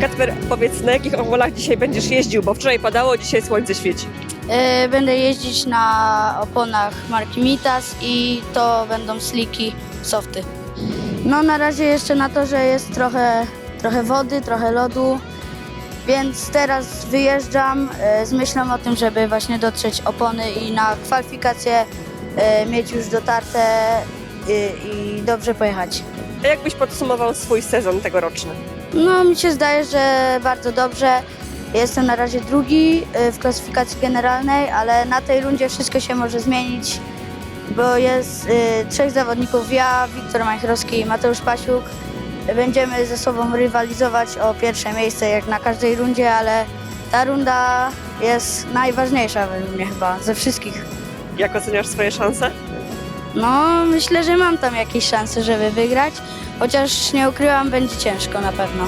Kacper, powiedz, na jakich oponach dzisiaj będziesz jeździł, bo wczoraj padało, dzisiaj słońce świeci. E, Będę jeździć na oponach marki Mitas i to będą sliki softy. No na razie jeszcze na to, że jest trochę, trochę wody, trochę lodu, więc teraz wyjeżdżam e, z myślą o tym, żeby właśnie dotrzeć opony i na kwalifikacje e, mieć już dotarte i dobrze pojechać. A jak byś podsumował swój sezon tegoroczny? No, mi się zdaje, że bardzo dobrze. Jestem na razie drugi y, w klasyfikacji generalnej, ale na tej rundzie wszystko się może zmienić, bo jest y, trzech zawodników, ja, Wiktor Majchrowski i Mateusz Pasiuk. Będziemy ze sobą rywalizować o pierwsze miejsce jak na każdej rundzie, ale ta runda jest najważniejsza według mnie chyba ze wszystkich. Jak oceniasz swoje szanse? No, myślę, że mam tam jakieś szanse, żeby wygrać, chociaż nie ukrywam, będzie ciężko na pewno.